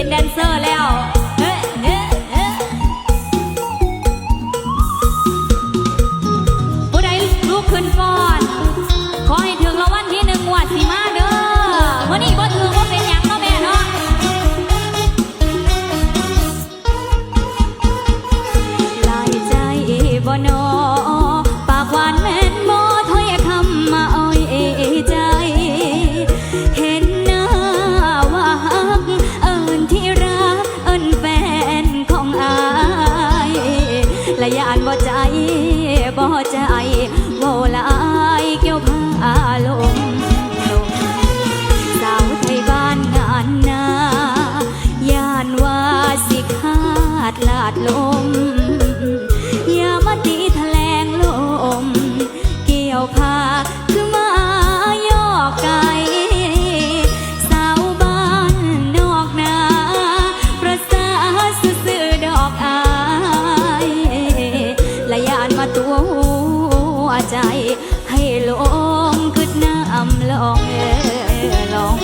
ห็นแดนเซอร์แล้วเฮ้เฮ้รู้ขึ้นฟ้อน ขอให้ถึงราวัลที่หนึ่งวัดสีมาเด้อมื่อนี้บ่ถือว่าเป็นหยังเนาะแม่เนาะลายใจบ่น และยานบ่ใจบ่ใจเว้าหลายเกี่ยวพาลมลมสาวไทยบ้านงานนายานว่าสิขาดลาดลมอย่ามาตีแถลงลม เกี่ยวพาคือมายอกไก่สาวบ้านนอกนาประสาซื่อดอกอาย ยานมาตัวหัวใจ ให้ลงกึดน้ำลองเออลอง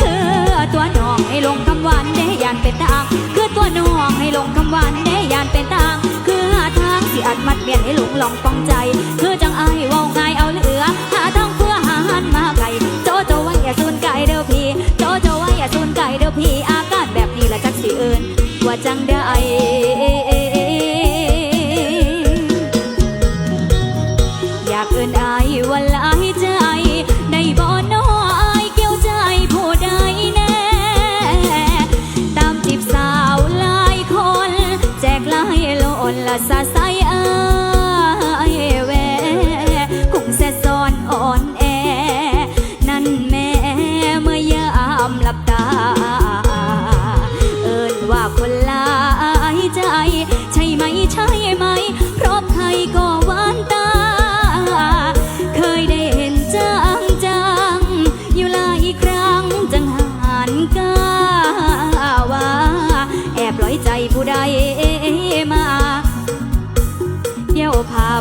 คือตัวน้องให้ลงคำหวานได้ยานเป็นตางคือตัวน้องให้ลงคำหวานได้ยานเป็นตางคือทางที่อัดมัดเมียนให้หลงหลองปองใจ จังได้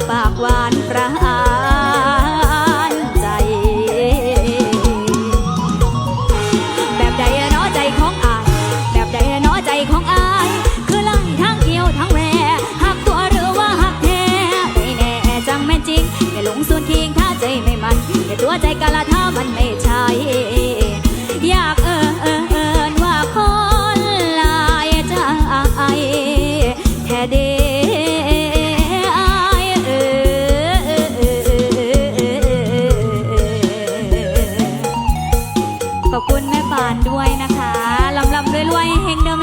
ปากหวานประหารใจ แบบใดเน้อใจของอาย แบบใดเน้อใจของอาย คือไล่ทั้งเกี่ยวทั้งแหวหักตัวหรือว่าหักแท้ไม่แน่จังแม่นจริงอย่าหลงส่วนคิงถ้าใจไม่มันอย่าตัวใจกะละถ้ามันไม่ อขอบคุณแม่ปานด้วยนะคะลำลำรวยๆเฮงเด้อแม่